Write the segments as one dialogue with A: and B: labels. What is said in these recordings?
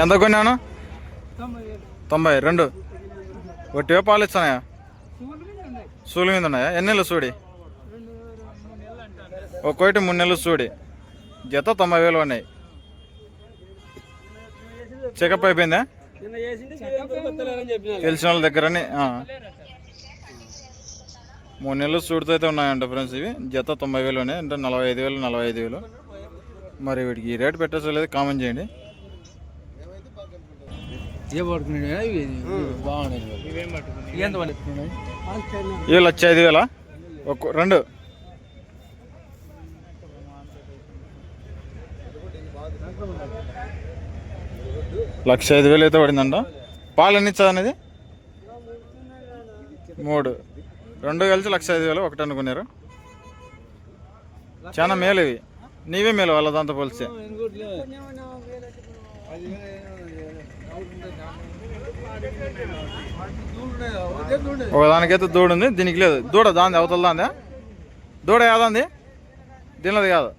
A: ఎంత కొన్నాను? తొంభై రెండు. ఒట్టివే పాలు ఇస్తున్నాయా? సూలు మీద ఉన్నాయా? ఎన్ని నెలలు సూడి? ఒక్కోటి మూడు నెలలు సూడి. జత తొంభై వేలు ఉన్నాయి చెకప్ అయిపోయిందా? తెలిసిన వాళ్ళ దగ్గరని మూడు నెలలు సూడితో అయితే ఉన్నాయంట ఫ్రెండ్స్ ఇవి. జత తొంభై వేలు ఉన్నాయి. అంటే నలభై ఐదు వేలు నలభై ఐదు వేలు. మరి వీటికి ఈ రేట్ పెట్టచ్చు లేదు. కామెంట్ చేయండి.
B: ఏ పడుతున్నాయి బాగున్నాయి
A: లక్ష ఐదు వేల ఒక్క రెండు. లక్ష ఐదు వేలు అయితే పడిందంట. పాలు ఎన్ని ఇచ్చా అనేది? మూడు. రెండు కలిసి లక్ష ఐదు వేలు ఒకటి అనుకున్నారు. చాలా మేలు ఇవి. నీవే మేలు వాళ్ళ దాంతో పోలిస్తే. ఒకదానికైతే దూడ ఉంది దీనికి లేదు. దూడ దాంది అవతల దాందా దూడ ఏదంది దీనిది కాదు.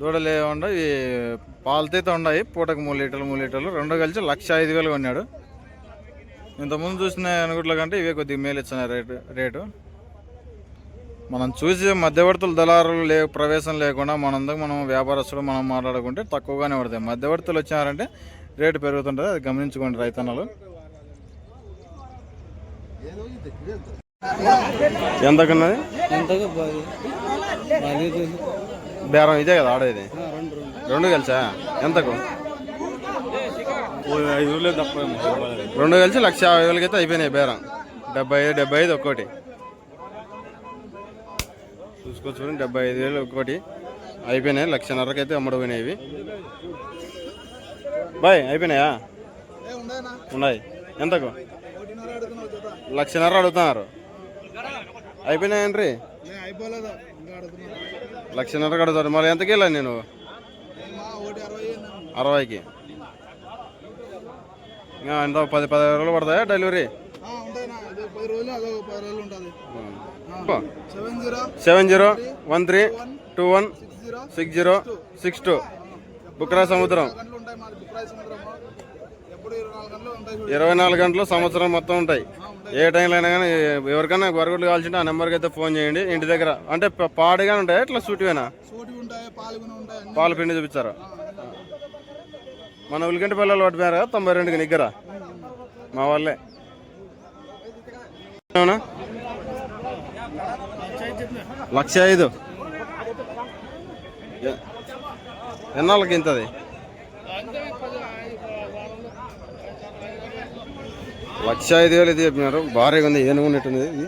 A: దూడ లేకుండా ఈ పాలతో అయితే ఉన్నాయి పూటకు మూడు లీటర్లు మూడు లీటర్లు. రెండు కలిసి లక్ష ఐదు వేలు కొన్నాడు. ఇంతకుముందు చూసిన అనుకుంటుల కంటే ఇవే కొద్దిగా మేలు ఇచ్చిన రేటు రేటు. మనం చూసి మధ్యవర్తులు దళారులు లే ప్రవేశం లేకుండా మనందరం మనం వ్యాపారస్తులు మనం మాట్లాడుకుంటే తక్కువగానే పడతాయి. మధ్యవర్తులు వచ్చినారంటే రేటు పెరుగుతుంటుంది అది గమనించుకోండి రైతన్నలు. ఎంతకున్నది? బేరం ఇదే కదా ఆడేది
B: రెండు రెండు.
A: రెండు కలిసా? ఎంతకు?
B: ఐదు రోజులే తప్ప
A: రెండు కలిసి లక్ష యాభై వేలకి అయితే అయిపోయినాయి బేరం. డెబ్బై ఐదు డెబ్బై ఐదు ఒక్కోటి. చూసుకోవచ్చు చూడండి డెబ్బై ఐదు వేలు ఒక్కోటి అయిపోయినాయి. లక్షన్నరకి అయితే అమ్మడిపోయినాయి ఇవి. బాయ్ అయిపోయినాయా? ఉన్నాయి. ఎంతకు? లక్షన్నర అడుగుతున్నారు. అయిపోయినాయంట్రీ? లక్షన్నర అడుగుతారు. మరి ఎంతకి వెళ్ళాను నేను? అరవైకి. ఎంత పది పదిహేను రోజులు పడతాయా delivery?
C: Seven zero
A: one three two one
C: six zero
A: six two. బుక్రా సముద్రం.
C: ఇరవై నాలుగు గంటలు
A: సంవత్సరం మొత్తం ఉంటాయి. ఏ టైంలో అయినా కానీ ఎవరికైనా వరగుడ్లు కావాల్సింటే ఆ నెంబర్కి అయితే ఫోన్ చేయండి. ఇంటి దగ్గర అంటే పాడుగా ఉంటాయి? ఇట్లా సూటివేనా? పాల పిండి చూపించారు? మన ఉలికంటి పిల్లలు పట్టిపోయారు కదా తొంభై రెండుకి నిగ్గర? మా వాళ్ళే. అవునా లక్ష ఐదు. ఎన్నాళ్ళకి ఇంతది? లక్ష ఐదు వేలు ఇది చెప్పినారు. భారీగా ఉంది. ఏనుగు ఉన్నట్టుంది ఇది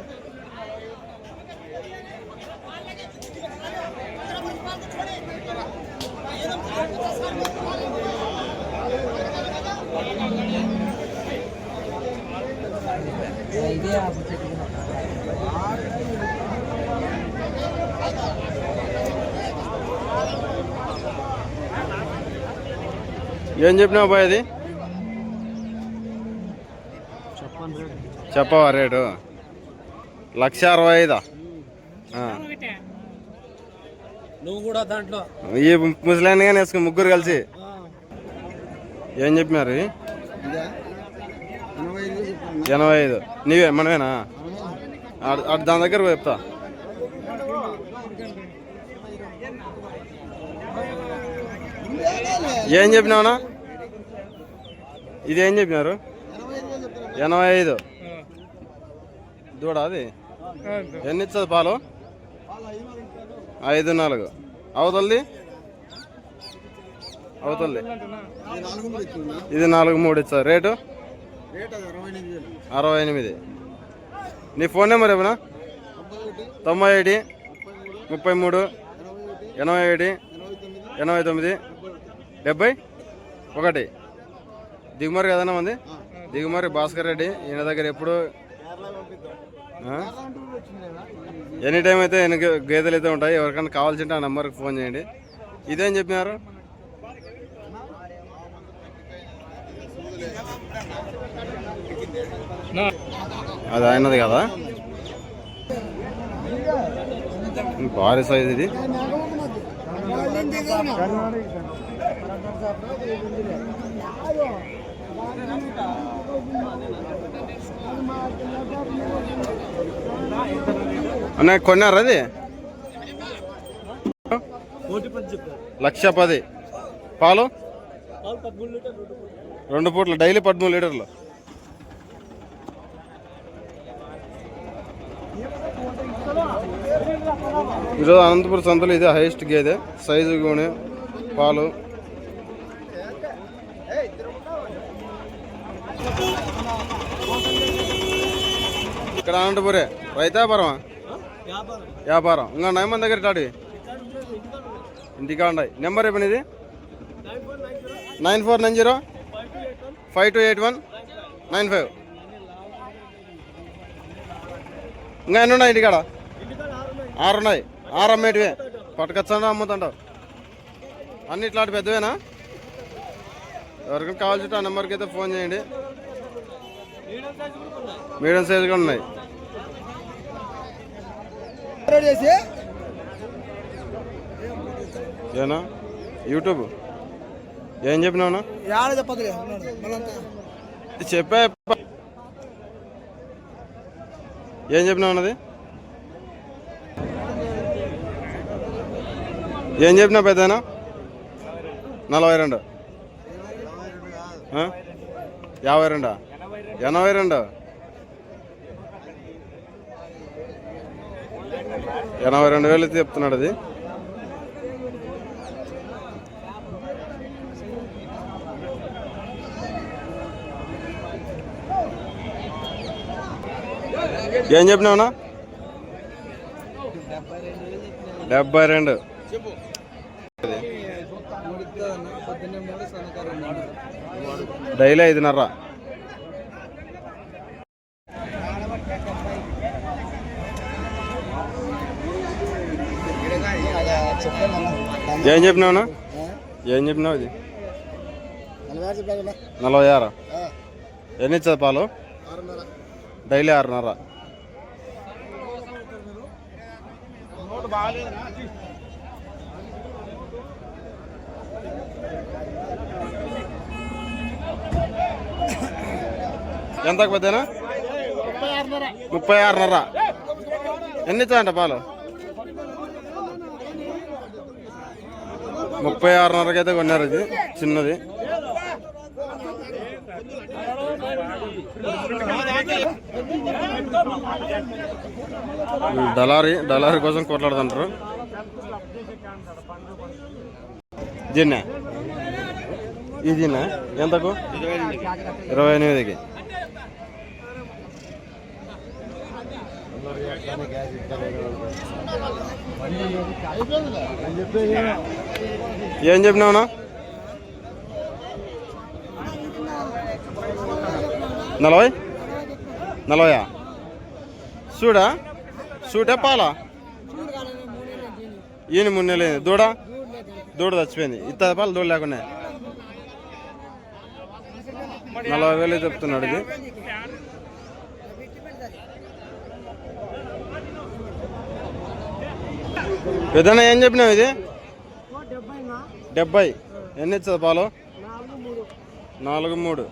A: ఏం చెప్పినావు బాయ్ అది? చెప్పవా రేటు? లక్ష అరవై ఐదా? ఆ.
B: నువ్వు కూడా దాంట్లో.
A: ఈ ముసలాయన కానీ వేసుకుని ముగ్గురు కలిసి. ఏం చెప్పినారు?
C: ఎనభై ఐదు
A: నీవే మనమేనా? దాని దగ్గర చెప్తా. ఏం చెప్పినావునా ఇది ఏం చెప్పినారు? ఎనభై ఐదు. దూడ అది? ఎన్ని ఇస్తుంది పాలు? ఐదు నాలుగు.
C: అవుతుంది అవుతుంది
A: ఇది నాలుగు మూడు ఇచ్చారు రేటు?
C: అరవై ఎనిమిది.
A: నీ ఫోన్ నెంబర్ ఏమన్నా
C: తొంభై ఒకటి
A: ముప్పై మూడు
C: ఎనభై ఏడు
A: ఎనభై
C: తొమ్మిది
A: డెబ్బై ఒకటి. దిగుమరి కదన్నా మంది? దిగుమరి భాస్కర్ రెడ్డి ఈయన దగ్గర ఎప్పుడు? ఎనీ టైం అయితే ఎన్ని గేదెలు అయితే ఉంటాయి ఎవరికైనా కావాల్సింటే ఆ నెంబర్కి ఫోన్ చేయండి. ఇదేం చెప్పినారు? అది ఆయనది కదా? భారీ సైజ్ ఇది. అన్న కొన్నారా అది? లక్ష పది పాలు? రెండు పూట్ల డైలీ పదమూడు లీటర్లు. ఈరోజు అనంతపురం సంతలో ఇదే హైయెస్ట్ గేదె. సైజు కూడా పాలు. ఇక్కడ అనంతపురే రైతాపురం వ్యాపారం. ఇంకా నయం మన దగ్గర టాడి ఇంటికా ఉన్నాయి నెంబర్ ఏమని ఇది nine four nine zero? Five two eight one? Nine five. ఇంకా ఎన్ని ఉన్నాయి ఇంటికాడ? ఆరు ఉన్నాయి ఆరు అమ్మేటివే పట్టుకొచ్చా అమ్ముతుంటావు. అన్ని ఇట్లాంటి పెద్దవేనా? ఎవరికైనా కావాల్సి ఆ నెంబర్కి అయితే ఫోన్ చేయండి. మీడియం సైజ్ కూడా ఉన్నాయి.
C: చేసి.
A: ఏనా? యూట్యూబ్? ఏం చెప్పినావునా? చెప్పా ఏం చెప్పినావు అన్నది? ఏం చెప్పినా పెద్దనా నలభై రెండు? యాభై రెండా? ఎనభై రెండు. ఎనభై రెండు వేలు చెప్తున్నాడు అది. ఏం చెప్పినావునా డెబ్బై రెండు. డైలీ ఐదున్నర. ఏం చెప్పినావునా ఏం చెప్పినావు ఇది? నలభై ఆరా. ఎన్ని ఇచ్చదు పాలు? డైలీ ఆరున్నర. ఎంత పెద్దనా ముప్పై ఆరున్నర. ఎన్ని ఇచ్చాయంట పాలు? ముప్పై ఆరున్నరకి అయితే కొన్నారు ఇది చిన్నది. డలారీ డలారీ కోసం కొట్లాడుతుంటారు. దీన్నే? ఇదినా ఎంతకు? ఇరవై ఎనిమిదికి. ఏం చెప్పినావునా నలభై? నలభయా? చూడా చూడే పాలా? ఈయన మూడు నెలలు అయింది. దూడ? దూడ చచ్చిపోయింది. ఇత్త పాలు దూడ లేకుండా. నలభై వేలు చెప్తున్నాడు ఇది. పెద్దన్న ఏం చెప్పినావు ఇది? డెబ్బై ఎన్ని ఇచ్చదు పాలు? నాలుగు మూడు.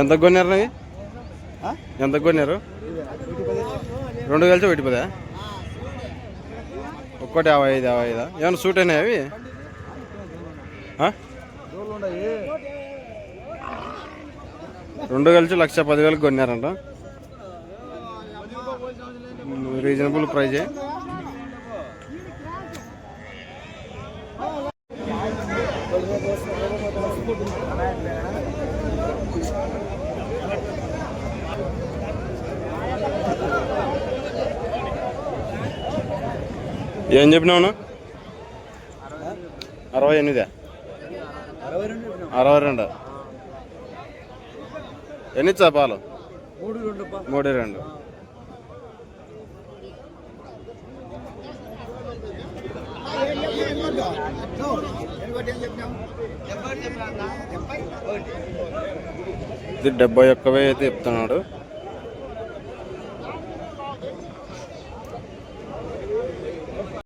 A: ఎంత కొన్నారు నవి ఎంత కొన్నారు? రెండు కలిసి ఒకటి పదా? ఒక్కటి యాభై ఐదు యాభై ఐదా? ఏమైనా సూట్ అయినాయి అవి? రెండు కలిసి లక్ష పదివేలకు కొన్నారంట. రీజనబుల్ ప్రైజే ఏం. చెప్పినావునా అరవై ఎనిమిదా? అరవై రెండు. ఎన్ని ఇచ్చా పాలు?
C: మూడు రెండు
A: మూడు రెండు. ఇది డెబ్బై ఒక్క వెయ్యి అయితే చెప్తున్నాడు.